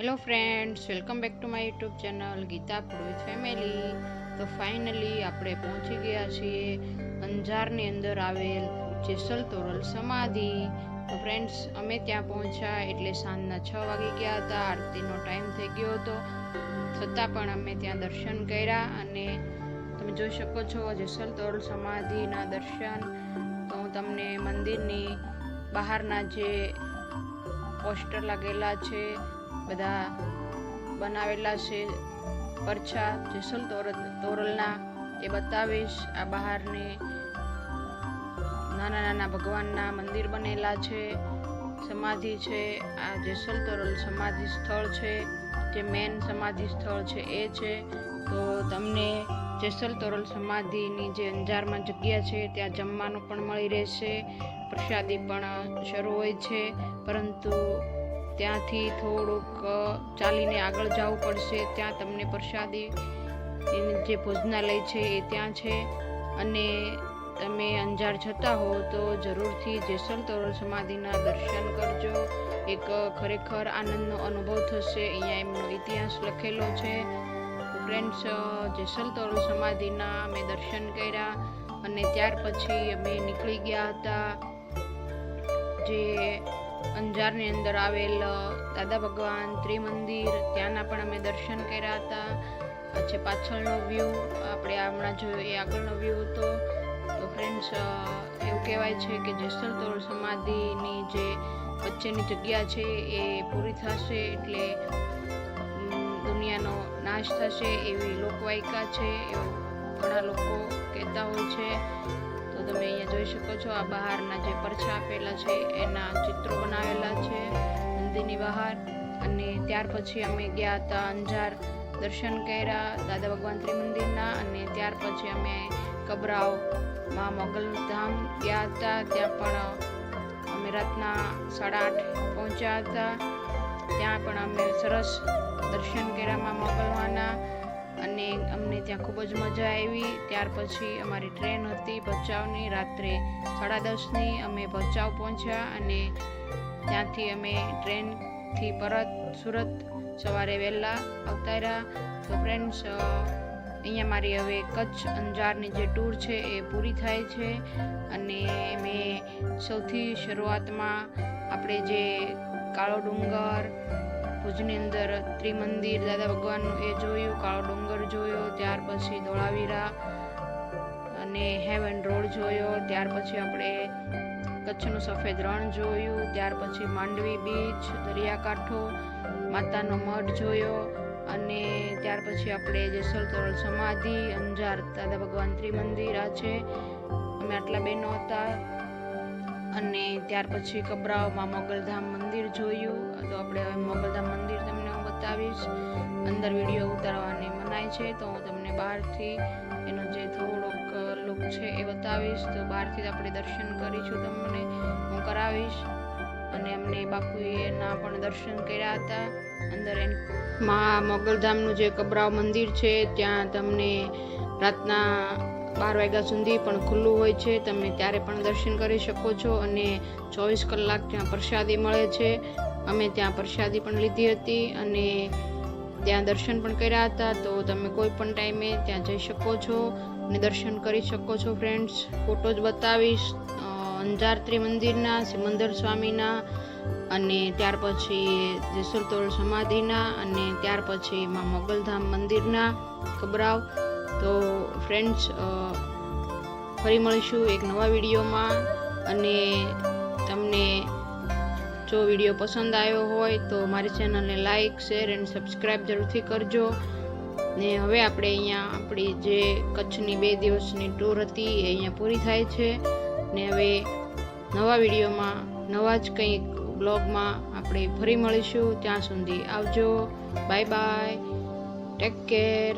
Hello friends welcome back to my YouTube channel Geeta with family તો finally આપણે પહોંચી ગયા છીએ અંજારની અંદર આવેલ જેસલ તોરલ સમાધિ. તો ફ્રેન્ડ્સ અમે ત્યાં પહોંચ્યા એટલે સાંજના છ વાગી ગયા હતા, આરતીનો ટાઈમ થઈ ગયો હતો. છતાં પણ અમે ત્યાં દર્શન કર્યા અને તમે જોઈ શકો છો જેસલ તોરલ સમાધિના દર્શન. તો હું તમને મંદિરની બહારના જે પોસ્ટર લાગેલા છે બધા બનાવેલા છે, પરછા, જેસલ તોરલ, તોરલના, એ બતાવીશ. આ બહારને નાના નાના ભગવાનના મંદિર બનેલા છે, સમાધિ છે. આ જેસલ તોરલ સમાધિ સ્થળ છે. જે મેન સમાધિ સ્થળ છે, એ છે. તો તમને જેસલ તોરલ સમાધિની જે અંજારમાં જગ્યા છે, ત્યાં જમવાનું પણ મળી રહેશે. પ્રસાદી પણ શરૂ હોય છે. પરંતુ ત્યાંથી થોડુંક ચાલીને આગળ જવું પડશે. ત્યાં તમને પ્રસાદી જે ભોજનાલય છે એ ત્યાં છે. અને તમે અંજાર જતા હો તો જરૂરથી જેસલ તોરલ સમાધિના દર્શન કરજો. એક ખરેખર આનંદનો અનુભવ થશે. અહીંયા એમનો ઇતિહાસ લખેલો છે. ફ્રેન્ડ્સ જેસલ તોરલ સમાધિના અમે દર્શન કર્યા અને ત્યાર પછી અમે નીકળી ગયા હતા. જે અંજારની અંદર આવેલ દાદા ભગવાન ત્રિમંદિર, ત્યાંના પણ અમે દર્શન કર્યા હતા. પછી પાછળનો વ્યૂ આપણે હમણાં જોયો એ આગળનો વ્યૂ હતો તો ફ્રેન્ડ્સ એવું કહેવાય છે કે જેસલતોર સમાધિની જે વચ્ચેની જગ્યા છે એ પૂરી થશે એટલે દુનિયાનો નાશ થશે એવી લોકવાયકા છે, એવું ઘણા લોકો કહેતા હોય છે. તો તમે અહીંયા જોઈ શકો છો આ બહારના જે પરછા આપેલા છે, એના ચિત્રો બનાવેલા છે મંદિરની બહાર. અને ત્યાર પછી અમે ગયા હતા અંજાર દર્શન કર્યા દાદા ભગવાન ત્રિમંદિરના. અને ત્યાર પછી અમે કબરાવમાં મોગલધામ ગયા હતા. ત્યાં પણ અમે રાતના સાડા આઠ પહોંચ્યા હતા. ત્યાં પણ અમે સરસ દર્શન કર્યામાં મોગલવાના અને અમને ત્યાં ખૂબ જ મજા આવી. ત્યાર પછી અમારી ટ્રેન હતી ભચાઉની. રાત્રે સાડા દસની અમે ભચાઉ પહોંચ્યા અને ત્યાંથી અમે ટ્રેનથી પરત સુરત સવારે વહેલા અવતાર્યા તો ફ્રેન્ડ્સ અહીંયા મારી હવે કચ્છ અંજારની જે ટૂર છે એ પૂરી થાય છે અને મેં સૌથી શરૂઆતમાં આપણે જે કાળો ડુંગર, ભુજની અંદર ત્રિમંદિર, દાદા ભગવાનનું એ જોયું. કાળો ડુંગર જોયો, ત્યાર પછી ધોળાવીરા અને હેવન રોડ જોયો, ત્યાર પછી આપણે કચ્છનું સફેદ રણ જોયું, ત્યાર પછી માંડવી બીચ, દરિયાકાંઠો, માતાનો મઢ જોયો અને ત્યાર પછી આપણે જેસલ તોરલ સમાધિ, અંજાર દાદા ભગવાન ત્રિમંદિર આ છે. અમે આટલા બહેનો હતા અને ત્યાર પછી કબરાઓમાં મોગલધામ મંદિર જોયું, તો આપણે અંદર વીડિયો ઉતારવાની મનાય છે, તો હું તમને બહારથી એનો જે થોડોક લુક છે એ બતાવીશ. તો બહારથી જ આપણે દર્શન કરીશું તમને, હું કરાવીશ. અને અમને બાપુએના પણ દર્શન કર્યા હતા. અંદર એ માં મોગલધામનું જે કબરાવ મંદિર છે, ત્યાં તમને રાતના બાર વાગ્યા સુધી પણ ખુલ્લું હોય છે. તમે ત્યારે પણ દર્શન કરી શકો છો અને ચોવીસ કલાક ત્યાં પ્રસાદી મળે છે. અમે ત્યાં પ્રસાદી પણ લીધી હતી અને ત્યાં દર્શન પણ કર્યા હતા, તો તમે કોઈ પણ ટાઈમે ત્યાં જઈ શકો છો અને દર્શન કરી શકો છો ફ્રેન્ડ્સ ફોટો જ બતાવીશ અંજારત્રી મંદિરના સિમંદર સ્વામીના અને ત્યાર પછી જેસલ સમાધિના અને ત્યાર પછી એમાં મોગલધામ મંદિરના કબરાવ. તો ફ્રેન્ડ્સ ફરી મળીશું એક નવા વિડીયોમાં અને તમને જો વીડિયો પસંદ આવ્યો હોય તો મારી ચેનલને લાઇક શેર એન્ડ સબસ્ક્રાઈબ જરૂરથી કરજો. ને હવે આપણે અહીંયા આપણી જે કચ્છની બે દિવસની ટૂર હતી એ અહીંયા પૂરી થાય છે. ને હવે નવા વિડીયોમાં, નવા જ કંઈક બ્લોગમાં આપણે ફરી મળીશું. ત્યાં સુધી આવજો. Bye bye take care